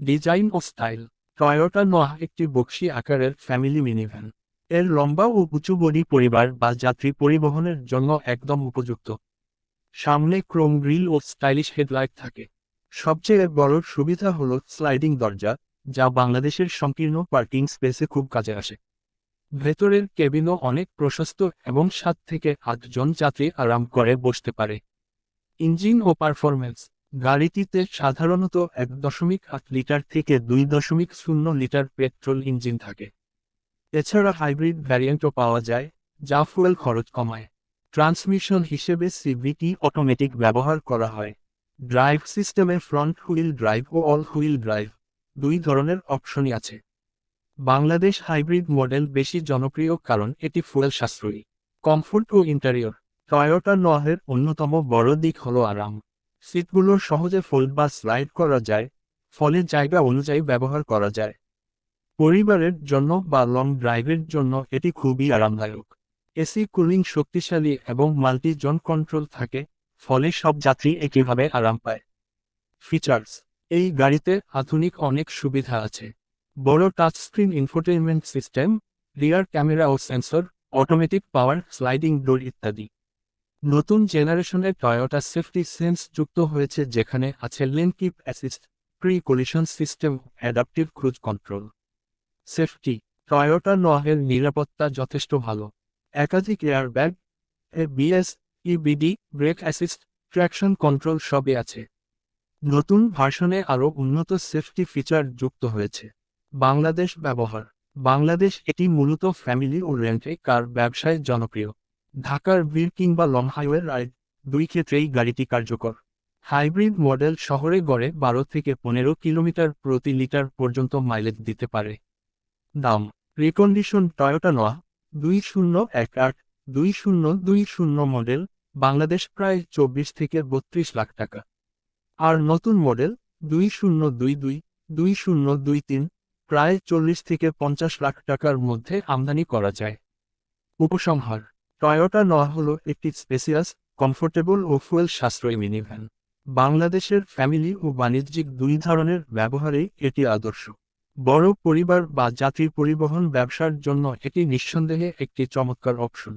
Design ও style. Toyota Noah একটি boxy আকারের ফ্যামিলি মিনিভ্যান। এর লম্বা ও উঁচু বডি পরিবার বা যাত্রী পরিবহনের জন্য একদম উপযুক্ত। সামনে ক্রোম গ্রিল ও স্টাইলিশ হেডলাইট থাকে। সবচেয়ে বড় সুবিধা হল স্লাইডিং দরজা, যা বাংলাদেশের সংকীর্ণ পার্কিং স্পেসে খুব কাজে আসে। ভেতরের কেবিনও অনেক প্রশস্ত এবং সাত থেকে আটজন যাত্রী আরাম করে বসতে পারে। ইঞ্জিন ও পারফরমেন্স গাড়িটিতে সাধারণত এক দশমিক আট লিটার থেকে দুই দশমিক শূন্য লিটার পেট্রোল ইঞ্জিন থাকে। এছাড়া হাইব্রিড ভ্যারিয়েন্টও পাওয়া যায়, যা ফুয়েল খরচ কমায়। ট্রান্সমিশন হিসেবে সিভিটি অটোমেটিক ব্যবহার করা হয়। ড্রাইভ সিস্টেমে ফ্রন্ট হুইল ড্রাইভ ও অল হুইল ড্রাইভ দুই ধরনের অপশনই আছে। বাংলাদেশ হাইব্রিড মডেল বেশি জনপ্রিয় কারণ এটি ফুয়েল সাশ্রয়ী, কমফোর্ট ও ইন্টারিয়র। টয়োটা নোয়াহের অন্যতম বড় দিক হল আরাম। সিটগুলো সহজে ফোল্ড বা স্লাইড করা যায়, ফলে জায়গা অনুযায়ী ব্যবহার করা যায়। পরিবারের জন্য বা লং ড্রাইভের জন্য এটি খুবই আরামদায়ক। এসি কুলিং শক্তিশালী এবং মাল্টি জোন কন্ট্রোল থাকে, ফলে সব যাত্রী একইভাবে আরাম পায়। ফিচার্স, এই গাড়িতে আধুনিক অনেক সুবিধা আছে। বড় touchscreen infotainment system, rear camera ও sensor, automatic power, sliding door ইত্যাদি। নতুন জেনারেশনের টয়োটা সেফটি সেন্স যুক্ত হয়েছে যেখানে আছে lane assist pre collision system adaptive cruise control safety Toyota নোয়াহের নিরাপত্তা যথেষ্ট ভালো। একাধিক airbag ABS EBD brake assist traction control সবই আছে। নতুন ভার্সনে আরও উন্নত সেফটি ফিচার যুক্ত হয়েছে। বাংলাদেশ ব্যবহার। বাংলাদেশ এটি মূলত ফ্যামিলি ও রেন্টে কার ব্যবসায় জনপ্রিয়। ঢাকার বীর কিংবা লং হাইওয়ে রাইড দুই ক্ষেত্রেই গাড়িটি কার্যকর। হাইব্রিড মডেল শহরে গড়ে বারো থেকে পনেরো কিলোমিটার প্রতি লিটার পর্যন্ত মাইলেজ দিতে পারে। দাম, রিকন্ডিশন টয়োটা নোয়া, দুই শূন্য এক আট, দুই শূন্য দুই শূন্য মডেল, বাংলাদেশ প্রায় চব্বিশ থেকে বত্রিশ লাখ টাকা। আর নতুন মডেল, দুই শূন্য দুই দুই দুই শূন্য দুই তিন, প্রায় চল্লিশ থেকে পঞ্চাশ লাখ টাকার মধ্যে আমদানি করা যায়। উপসংহার টয়োটা নয়া হল একটি স্পেসিয়াস, কমফোর্টেবল ও ফুয়েল সাশ্রয়ী মিনিভ্যান। বাংলাদেশের ফ্যামিলি ও বাণিজ্যিক দুই ধরনের ব্যবহারেই এটি আদর্শ। বড় পরিবার বা যাত্রী পরিবহন ব্যবসার জন্য এটি নিঃসন্দেহে একটি চমৎকার অপশন।